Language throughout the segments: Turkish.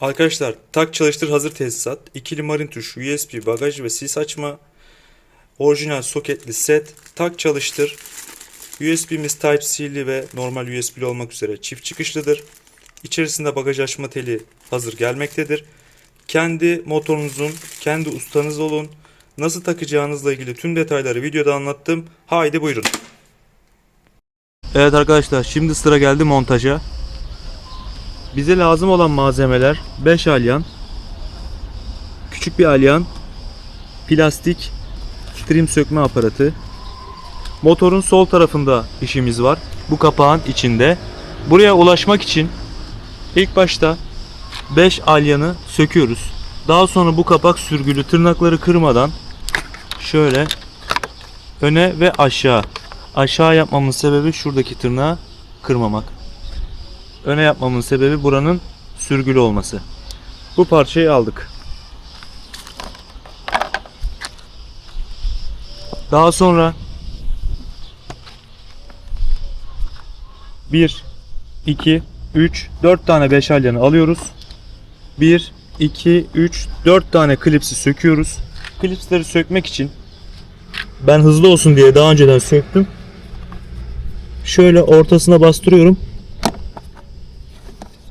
Arkadaşlar tak çalıştır hazır tesisat, ikili marin tuş, USB, bagaj ve sis açma, orijinal soketli set, tak çalıştır. USB'miz Type-C'li ve normal USB'li olmak üzere çift çıkışlıdır. İçerisinde bagaj açma teli hazır gelmektedir. Kendi motorunuzun, kendi ustanız olun. Nasıl takacağınızla ilgili tüm detayları videoda anlattım. Haydi buyurun. Evet arkadaşlar şimdi sıra geldi montaja. Bize lazım olan malzemeler 5 alyan, küçük bir alyan, plastik, trim sökme aparatı. Motorun sol tarafında işimiz var. Bu kapağın içinde. Buraya ulaşmak için ilk başta 5 alyanı söküyoruz. Daha sonra bu kapak sürgülü tırnakları kırmadan şöyle öne ve aşağı. Aşağı yapmamın sebebi şuradaki tırnağı kırmamak. Öne yapmamın sebebi buranın sürgülü olması. Bu parçayı aldık. Daha sonra 1 2 3 4 tane beşalyanı alıyoruz. 1 2 3 4 tane klipsi söküyoruz. Klipsleri sökmek için ben hızlı olsun diye daha önceden söktüm. Şöyle ortasına bastırıyorum.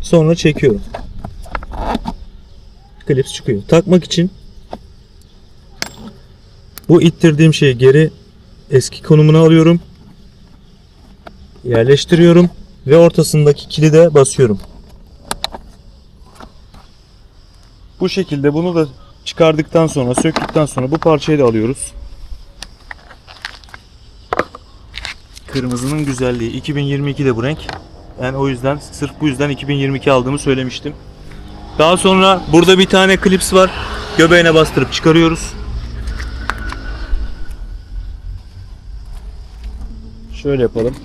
Sonra çekiyorum. Klips çıkıyor. Takmak için bu ittirdiğim şeyi geri eski konumuna alıyorum. Yerleştiriyorum ve ortasındaki kilide basıyorum. Bu şekilde bunu da çıkardıktan sonra, söktükten sonra bu parçayı da alıyoruz. Kırmızının güzelliği. 2022'de bu renk. Ben o yüzden sırf bu yüzden 2022 aldığımı söylemiştim. Daha sonra burada bir tane klips var. Göbeğine bastırıp çıkarıyoruz. Şöyle yapalım.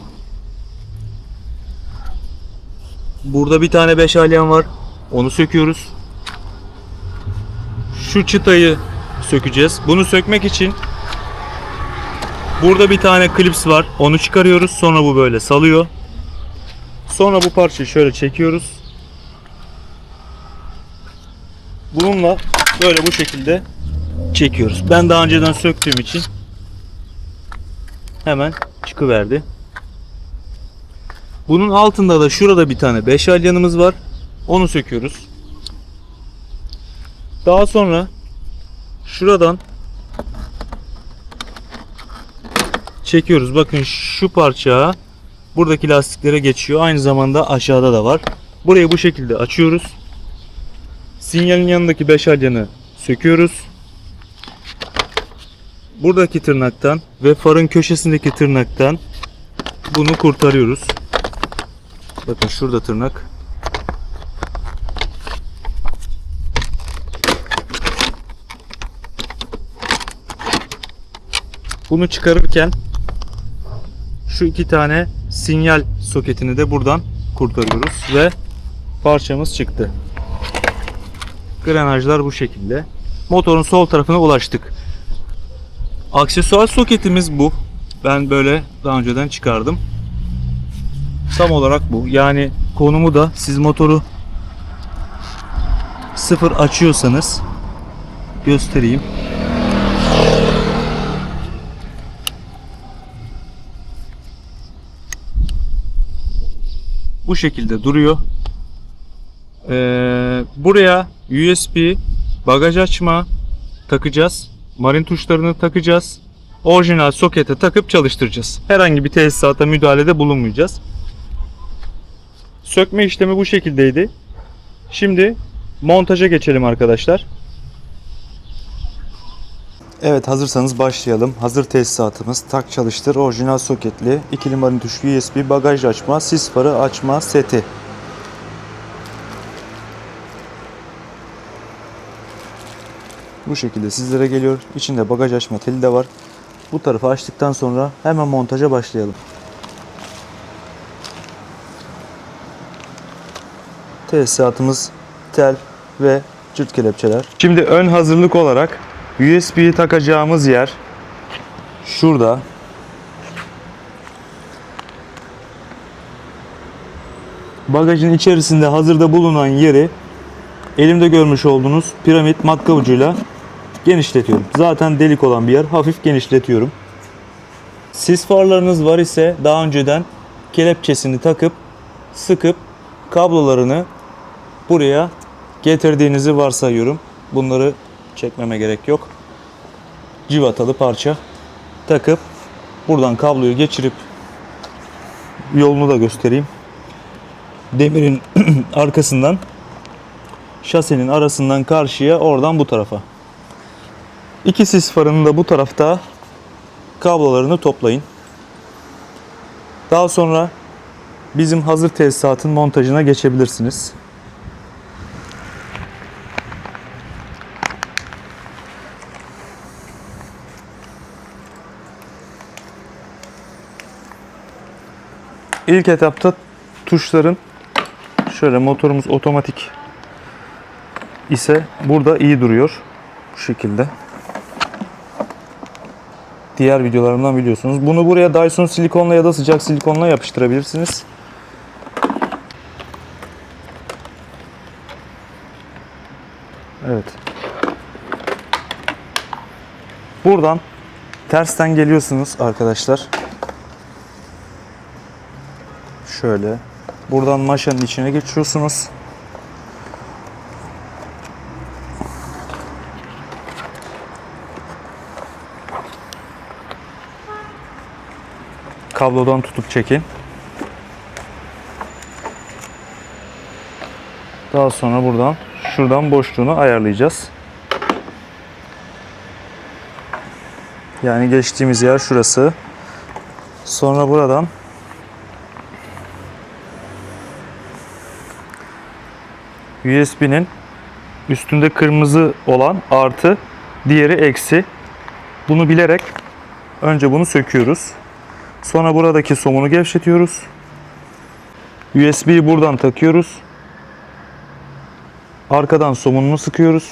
Burada bir tane 5 alyan var. Onu söküyoruz. Şu çıtayı sökeceğiz. Bunu sökmek için burada bir tane klips var. Onu çıkarıyoruz. Sonra bu böyle salıyor. Sonra bu parçayı şöyle çekiyoruz. Bununla böyle bu şekilde çekiyoruz. Ben daha önceden söktüğüm için hemen çıkıverdi. Bunun altında da şurada bir tane 5 alyanımız var. Onu söküyoruz. Daha sonra şuradan çekiyoruz. Bakın şu parça buradaki lastiklere geçiyor. Aynı zamanda aşağıda da var. Burayı bu şekilde açıyoruz. Sinyalin yanındaki 5 alyanı söküyoruz. Buradaki tırnaktan ve farın köşesindeki tırnaktan bunu kurtarıyoruz. Bakın şurada tırnak. Bunu çıkarırken şu iki tane sinyal soketini de buradan kurtarıyoruz ve parçamız çıktı. Granajlar bu şekilde. Motorun sol tarafına ulaştık. Aksesuar soketimiz bu. Ben böyle daha önceden çıkardım. Tam olarak bu. Yani konumu da siz motoru sıfır açıyorsanız göstereyim. Bu şekilde duruyor. Ee, buraya USB bagaj açma takacağız. Marin tuşlarını takacağız. Orijinal sokete takıp çalıştıracağız. Herhangi bir tesisata müdahalede bulunmayacağız. Sökme işlemi bu şekildeydi. Şimdi montaja geçelim arkadaşlar. Evet hazırsanız başlayalım. Hazır tesisatımız tak çalıştır orijinal soketli ikili marin tuş USB bagaj açma sis farı açma seti. Bu şekilde sizlere geliyor. İçinde bagaj açma teli de var. Bu tarafı açtıktan sonra hemen montaja başlayalım. Tesisatımız tel ve cırt kelepçeler. Şimdi ön hazırlık olarak USB'yi takacağımız yer şurada. Bagajın içerisinde hazırda bulunan yeri elimde görmüş olduğunuz piramit matka ucuyla genişletiyorum. Zaten delik olan bir yer hafif genişletiyorum. Sis farlarınız var ise daha önceden kelepçesini takıp sıkıp kablolarını buraya getirdiğinizi varsayıyorum. Bunları çekmeme gerek yok. Civatalı parça takıp buradan kabloyu geçirip yolunu da göstereyim. Demirin arkasından şasenin arasından karşıya oradan bu tarafa. İki sis farının da bu tarafta kablolarını toplayın. Daha sonra bizim hazır tesisatın montajına geçebilirsiniz. İlk etapta tuşların şöyle motorumuz otomatik ise burada iyi duruyor. Bu şekilde. Diğer videolarımdan biliyorsunuz. Bunu buraya Dyson silikonla ya da sıcak silikonla yapıştırabilirsiniz. Evet. Buradan tersten geliyorsunuz arkadaşlar. Şöyle. Buradan maşanın içine geçiyorsunuz. Kablodan tutup çekin. Daha sonra buradan şuradan boşluğunu ayarlayacağız. Yani geçtiğimiz yer şurası. Sonra buradan USB'nin üstünde kırmızı olan artı, diğeri eksi. Bunu bilerek önce bunu söküyoruz. Sonra buradaki somunu gevşetiyoruz. USB'yi buradan takıyoruz. Arkadan somununu sıkıyoruz.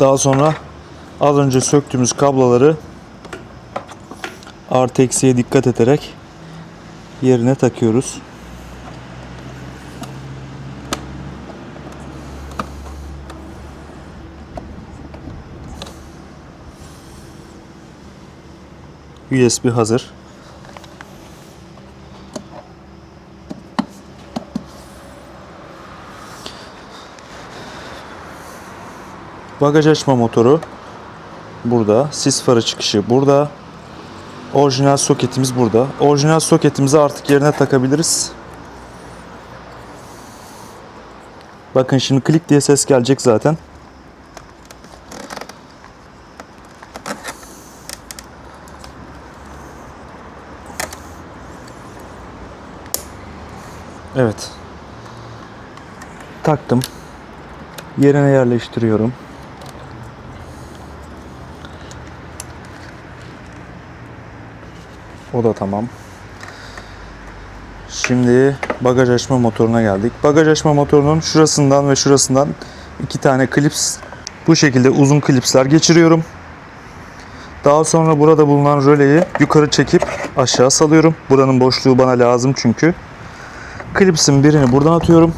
Daha sonra az önce söktüğümüz kabloları artı eksiye dikkat ederek yerine takıyoruz. USB hazır. Bagaj açma motoru burada. Sis farı çıkışı burada. Orijinal soketimiz burada. Orijinal soketimizi artık yerine takabiliriz. Bakın şimdi klik diye ses gelecek zaten. Evet. Taktım. Yerine yerleştiriyorum. O da tamam. Şimdi bagaj açma motoruna geldik. Bagaj açma motorunun şurasından ve şurasından iki tane klips bu şekilde uzun klipsler geçiriyorum. Daha sonra burada bulunan röleyi yukarı çekip aşağı salıyorum. Buranın boşluğu bana lazım çünkü. Klipsin birini buradan atıyorum.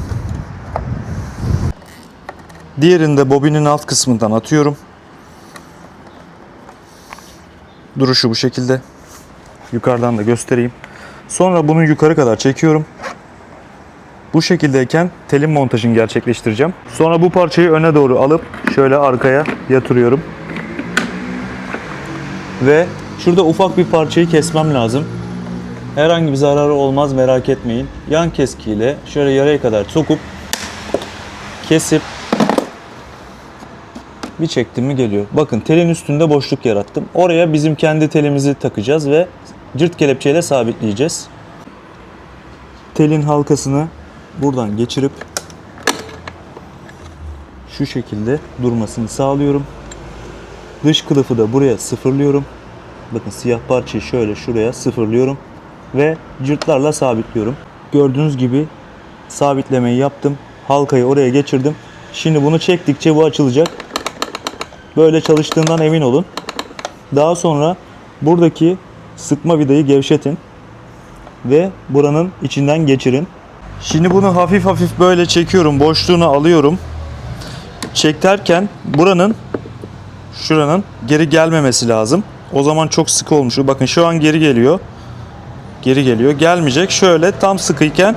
Diğerini de bobinin alt kısmından atıyorum. Duruşu bu şekilde. Yukarıdan da göstereyim. Sonra bunu yukarı kadar çekiyorum. Bu şekildeyken telin montajını gerçekleştireceğim. Sonra bu parçayı öne doğru alıp şöyle arkaya yatırıyorum. Ve şurada ufak bir parçayı kesmem lazım. Herhangi bir zararı olmaz merak etmeyin. Yan keskiyle şöyle yaraya kadar sokup kesip bir çektim mi geliyor. Bakın telin üstünde boşluk yarattım. Oraya bizim kendi telimizi takacağız ve cırt kelepçeyle sabitleyeceğiz. Telin halkasını buradan geçirip şu şekilde durmasını sağlıyorum. Dış kılıfı da buraya sıfırlıyorum. Bakın siyah parçayı şöyle şuraya sıfırlıyorum ve cırtlarla sabitliyorum. Gördüğünüz gibi sabitlemeyi yaptım. Halkayı oraya geçirdim. Şimdi bunu çektikçe bu açılacak. Böyle çalıştığından emin olun. Daha sonra buradaki sıkma vidayı gevşetin ve buranın içinden geçirin. Şimdi bunu hafif hafif böyle çekiyorum. Boşluğunu alıyorum. Çekterken buranın şuranın geri gelmemesi lazım. O zaman çok sıkı olmuş. Bakın şu an geri geliyor. Geri geliyor. Gelmeyecek. Şöyle tam sıkıyken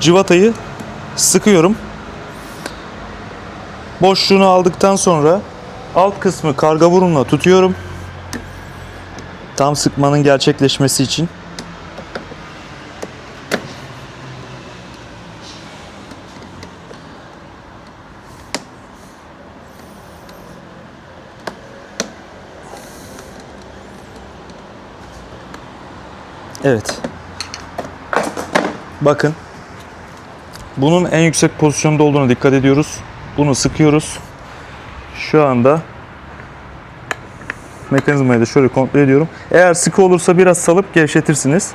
cıvatayı sıkıyorum. Boşluğunu aldıktan sonra alt kısmı karga burunla tutuyorum. Tam sıkmanın gerçekleşmesi için. Evet. Bakın. Bunun en yüksek pozisyonda olduğuna dikkat ediyoruz. Bunu sıkıyoruz. Şu anda mekanizmayı da şöyle kontrol ediyorum. Eğer sıkı olursa biraz salıp gevşetirsiniz.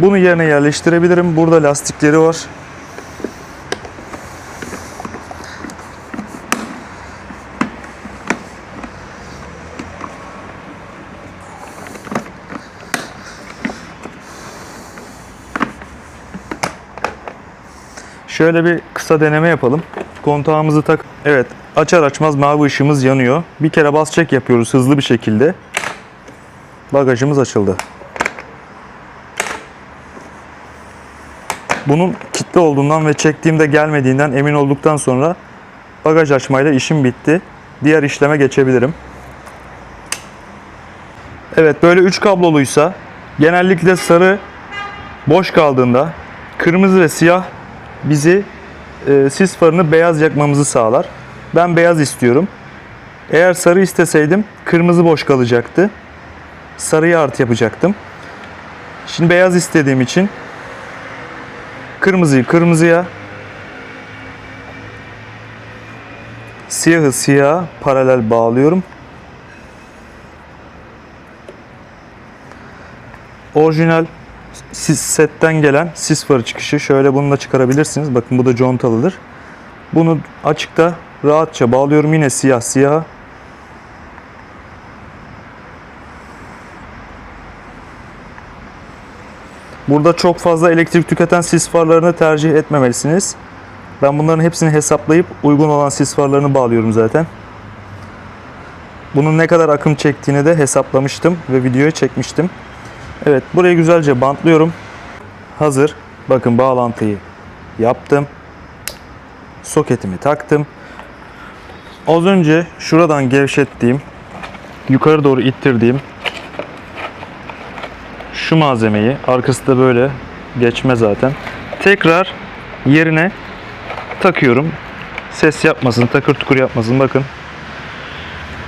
Bunu yerine yerleştirebilirim. Burada lastikleri var. Şöyle bir kısa deneme yapalım. Kontağımızı tak. Evet, açar açmaz mavi ışığımız yanıyor. Bir kere bas çek yapıyoruz hızlı bir şekilde. Bagajımız açıldı. Bunun kilitli olduğundan ve çektiğimde gelmediğinden emin olduktan sonra bagaj açmayla işim bitti. Diğer işleme geçebilirim. Evet böyle 3 kabloluysa genellikle sarı boş kaldığında kırmızı ve siyah bizi e, sis farını beyaz yakmamızı sağlar. Ben beyaz istiyorum. Eğer sarı isteseydim kırmızı boş kalacaktı. Sarıyı artı yapacaktım. Şimdi beyaz istediğim için kırmızıyı kırmızıya siyahı siyaha paralel bağlıyorum. Orijinal sis setten gelen sis farı çıkışı şöyle bunu da çıkarabilirsiniz. Bakın bu da contalıdır. Bunu açıkta rahatça bağlıyorum yine siyah siyah. Burada çok fazla elektrik tüketen sis farlarını tercih etmemelisiniz. Ben bunların hepsini hesaplayıp uygun olan sis farlarını bağlıyorum zaten. Bunun ne kadar akım çektiğini de hesaplamıştım ve videoya çekmiştim. Evet burayı güzelce bantlıyorum. Hazır. Bakın bağlantıyı yaptım. Soketimi taktım. Az önce şuradan gevşettiğim, yukarı doğru ittirdiğim şu malzemeyi, arkası da böyle geçme zaten. Tekrar yerine takıyorum. Ses yapmasın, takır tukur yapmasın. Bakın.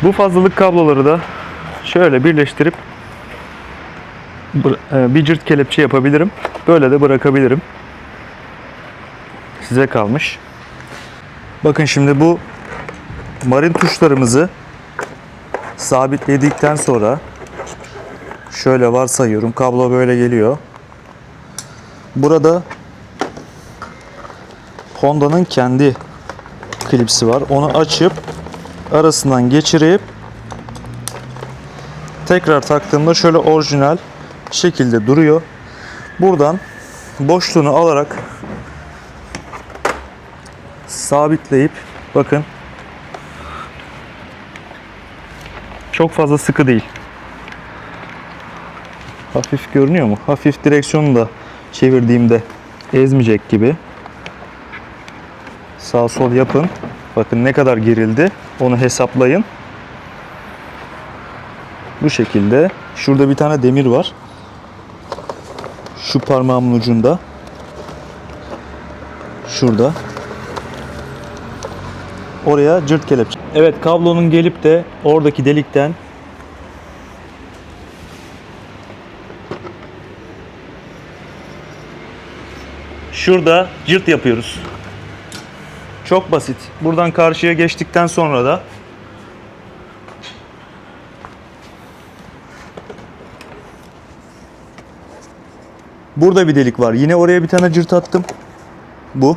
Bu fazlalık kabloları da şöyle birleştirip bir cırt kelepçe yapabilirim. Böyle de bırakabilirim. Size kalmış. Bakın şimdi bu marin tuşlarımızı sabitledikten sonra şöyle varsayıyorum. Kablo böyle geliyor. Burada Honda'nın kendi klipsi var. Onu açıp arasından geçirip tekrar taktığımda şöyle orijinal şekilde duruyor. Buradan boşluğunu alarak sabitleyip bakın çok fazla sıkı değil. Hafif görünüyor mu? Hafif direksiyonu da çevirdiğimde ezmeyecek gibi. Sağ sol yapın. Bakın ne kadar gerildi. Onu hesaplayın. Bu şekilde. Şurada bir tane demir var. Şu parmağımın ucunda. Şurada. Oraya cırt kelepçe. Evet kablonun gelip de oradaki delikten Şurada cırt yapıyoruz. Çok basit. Buradan karşıya geçtikten sonra da Burada bir delik var. Yine oraya bir tane cırt attım. Bu.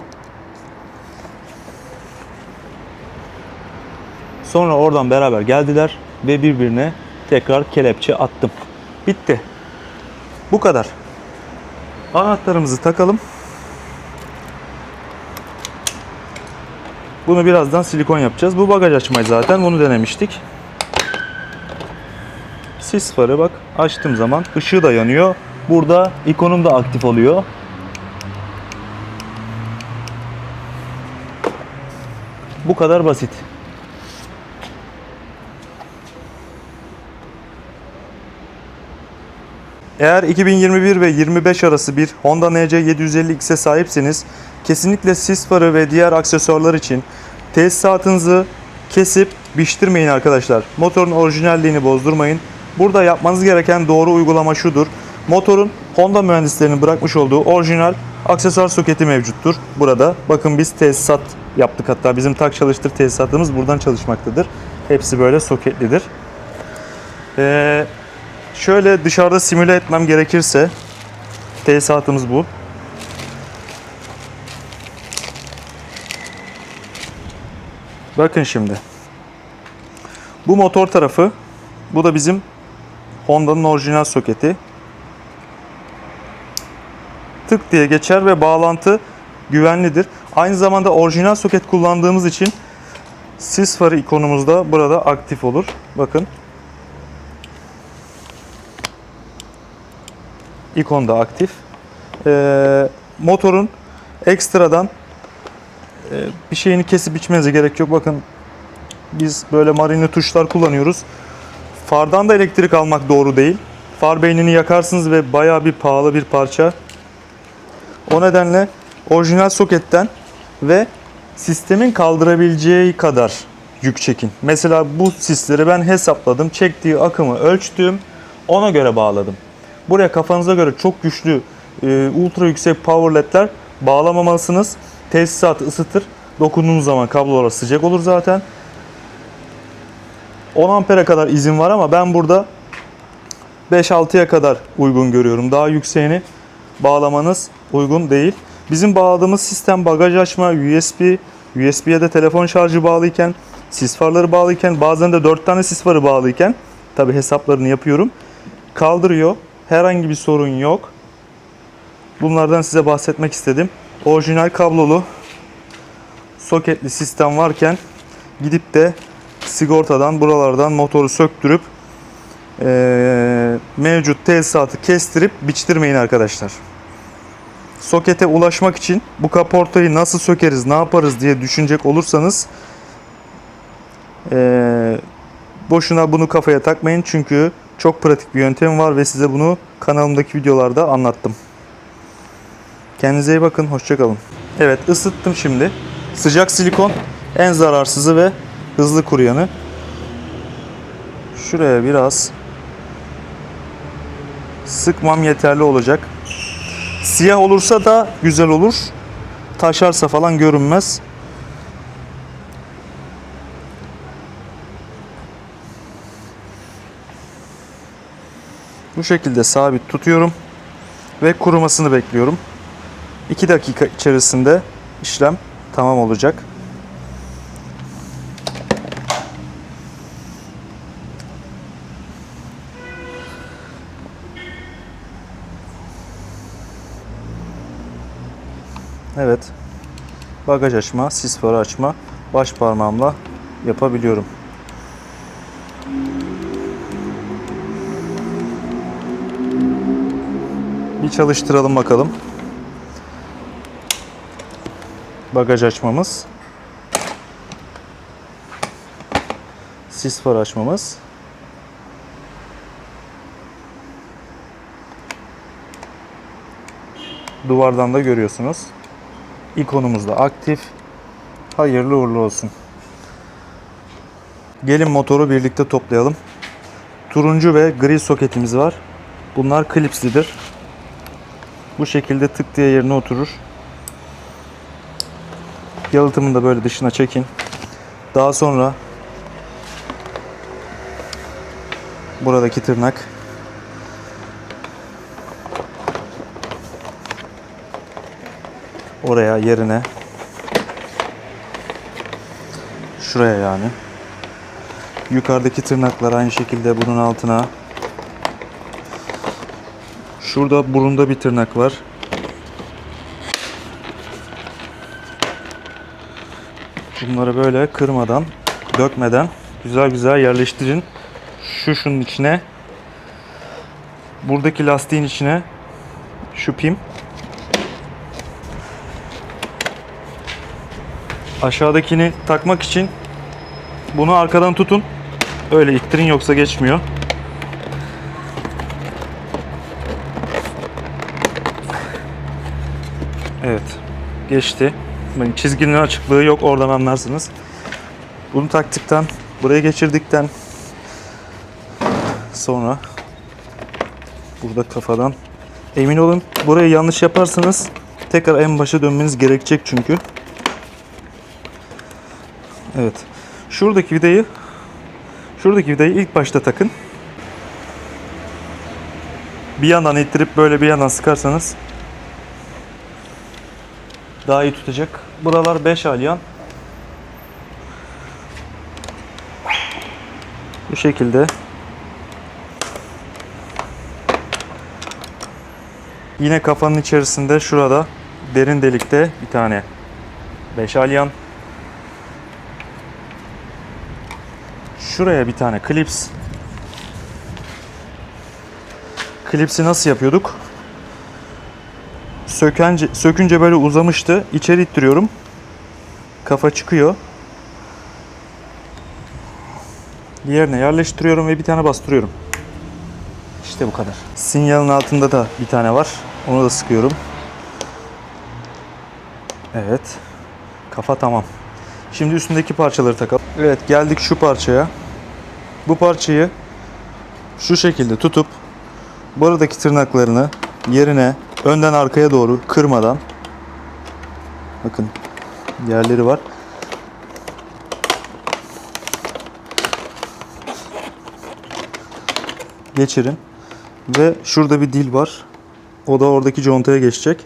Sonra oradan beraber geldiler ve birbirine tekrar kelepçe attım. Bitti. Bu kadar. Anahtarımızı takalım. Bunu birazdan silikon yapacağız. Bu bagaj açmayı zaten bunu denemiştik. Sis farı bak açtığım zaman ışığı da yanıyor. Burada ikonum da aktif oluyor. Bu kadar basit. Eğer 2021 ve 25 arası bir Honda NC 750X'e sahipseniz kesinlikle sis farı ve diğer aksesuarlar için tesisatınızı kesip biçtirmeyin arkadaşlar. Motorun orijinalliğini bozdurmayın. Burada yapmanız gereken doğru uygulama şudur. Motorun Honda mühendislerinin bırakmış olduğu orijinal aksesuar soketi mevcuttur. Burada bakın biz tesisat yaptık hatta bizim tak çalıştır tesisatımız buradan çalışmaktadır. Hepsi böyle soketlidir. Ee, şöyle dışarıda simüle etmem gerekirse tesisatımız bu. Bakın şimdi. Bu motor tarafı. Bu da bizim Honda'nın orijinal soketi. Tık diye geçer ve bağlantı güvenlidir. Aynı zamanda orijinal soket kullandığımız için sis farı ikonumuz da burada aktif olur. Bakın. İkon da aktif. Ee, motorun ekstradan e, bir şeyini kesip biçmenize gerek yok. Bakın biz böyle marinli tuşlar kullanıyoruz. Fardan da elektrik almak doğru değil. Far beynini yakarsınız ve bayağı bir pahalı bir parça. O nedenle orijinal soketten ve sistemin kaldırabileceği kadar yük çekin. Mesela bu sisleri ben hesapladım. Çektiği akımı ölçtüm. Ona göre bağladım. Buraya kafanıza göre çok güçlü e, ultra yüksek power ledler bağlamamalısınız. Tesisatı ısıtır. Dokunduğunuz zaman kablolar sıcak olur zaten. 10 ampere kadar izin var ama ben burada 5-6'ya kadar uygun görüyorum. Daha yükseğini bağlamanız uygun değil. Bizim bağladığımız sistem bagaj açma, USB, USB'ye de telefon şarjı bağlıyken, sis farları bağlıyken, bazen de 4 tane sis farı bağlıyken, tabi hesaplarını yapıyorum. Kaldırıyor. Herhangi bir sorun yok. Bunlardan size bahsetmek istedim. Orijinal kablolu soketli sistem varken gidip de sigortadan buralardan motoru söktürüp eee, mevcut tesisatı kestirip biçtirmeyin arkadaşlar. Sokete ulaşmak için bu kaportayı nasıl sökeriz, ne yaparız diye düşünecek olursanız eee, boşuna bunu kafaya takmayın çünkü çok pratik bir yöntem var ve size bunu kanalımdaki videolarda anlattım. Kendinize iyi bakın, hoşçakalın. Evet ısıttım şimdi. Sıcak silikon en zararsızı ve hızlı kuruyanı. Şuraya biraz sıkmam yeterli olacak. Siyah olursa da güzel olur. Taşarsa falan görünmez. Bu şekilde sabit tutuyorum ve kurumasını bekliyorum. 2 dakika içerisinde işlem tamam olacak. Evet. Bagaj açma, sis farı açma baş parmağımla yapabiliyorum. Bir çalıştıralım bakalım. Bagaj açmamız. Sis farı açmamız. Duvardan da görüyorsunuz. İkonumuz da aktif. Hayırlı uğurlu olsun. Gelin motoru birlikte toplayalım. Turuncu ve gri soketimiz var. Bunlar klipslidir. Bu şekilde tık diye yerine oturur. Yalıtımını da böyle dışına çekin. Daha sonra buradaki tırnak oraya yerine şuraya yani Yukarıdaki tırnaklar aynı şekilde bunun altına. Şurada burunda bir tırnak var. Bunları böyle kırmadan, dökmeden güzel güzel yerleştirin. Şu şunun içine. Buradaki lastiğin içine şu pim. Aşağıdakini takmak için bunu arkadan tutun. Öyle ittirin yoksa geçmiyor. Evet. Geçti. Çizginin açıklığı yok. Oradan anlarsınız. Bunu taktıktan, buraya geçirdikten sonra burada kafadan emin olun burayı yanlış yaparsanız tekrar en başa dönmeniz gerekecek çünkü. Evet. Şuradaki vidayı şuradaki vidayı ilk başta takın. Bir yandan ittirip böyle bir yandan sıkarsanız daha iyi tutacak. Buralar 5 alyan. Bu şekilde. Yine kafanın içerisinde şurada derin delikte bir tane 5 alyan. Şuraya bir tane klips. Klipsi nasıl yapıyorduk? Sökence, sökünce böyle uzamıştı. İçeri ittiriyorum. Kafa çıkıyor. Diğerine yerleştiriyorum ve bir tane bastırıyorum. İşte bu kadar. Sinyalin altında da bir tane var. Onu da sıkıyorum. Evet. Kafa tamam. Şimdi üstündeki parçaları takalım. Evet geldik şu parçaya. Bu parçayı şu şekilde tutup buradaki tırnaklarını yerine önden arkaya doğru kırmadan bakın yerleri var. Geçirin ve şurada bir dil var. O da oradaki contaya geçecek.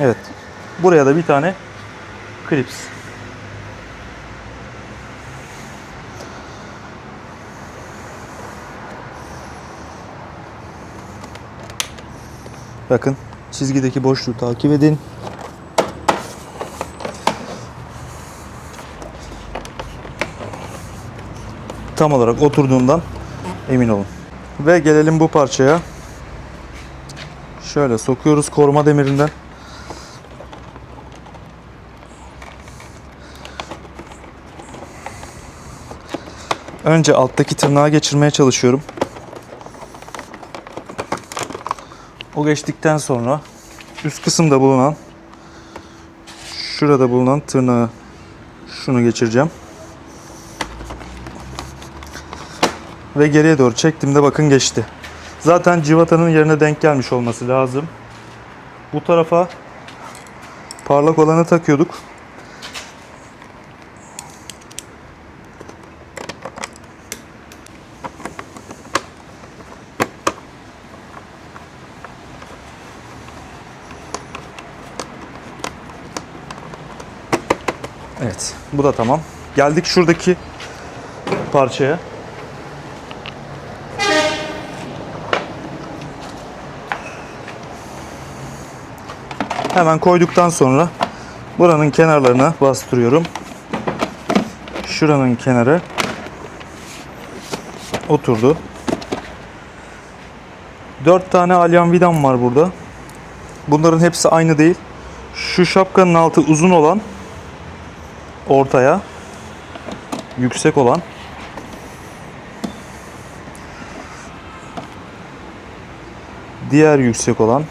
Evet. Buraya da bir tane klips. Bakın çizgideki boşluğu takip edin. Tam olarak oturduğundan emin olun. Ve gelelim bu parçaya. Şöyle sokuyoruz koruma demirinden. Önce alttaki tırnağı geçirmeye çalışıyorum. O geçtikten sonra üst kısımda bulunan şurada bulunan tırnağı şunu geçireceğim. Ve geriye doğru çektiğimde bakın geçti. Zaten civatanın yerine denk gelmiş olması lazım. Bu tarafa parlak olanı takıyorduk. Evet, da tamam. Geldik şuradaki parçaya. Hemen koyduktan sonra buranın kenarlarına bastırıyorum. Şuranın kenarı oturdu. 4 tane alyan vidam var burada. Bunların hepsi aynı değil. Şu şapkanın altı uzun olan ortaya yüksek olan diğer yüksek olan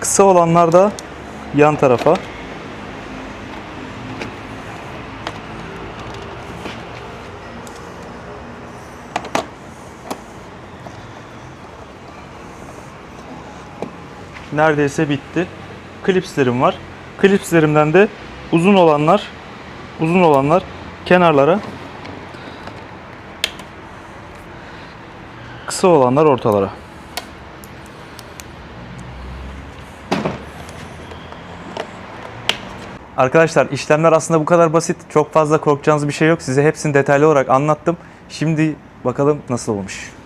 kısa olanlar da yan tarafa neredeyse bitti. Klipslerim var. Klipslerimden de uzun olanlar uzun olanlar kenarlara Kısa olanlar ortalara. Arkadaşlar işlemler aslında bu kadar basit. Çok fazla korkacağınız bir şey yok. Size hepsini detaylı olarak anlattım. Şimdi bakalım nasıl olmuş.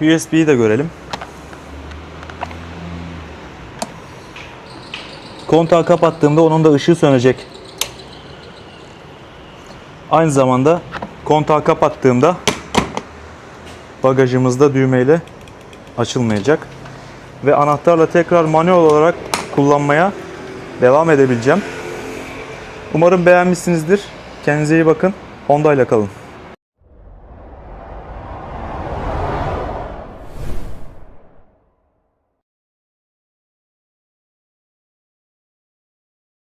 USB'yi de görelim. Kontağı kapattığımda onun da ışığı sönecek. Aynı zamanda kontağı kapattığımda bagajımızda düğmeyle açılmayacak. Ve anahtarla tekrar manuel olarak kullanmaya devam edebileceğim. Umarım beğenmişsinizdir. Kendinize iyi bakın. Honda ile kalın.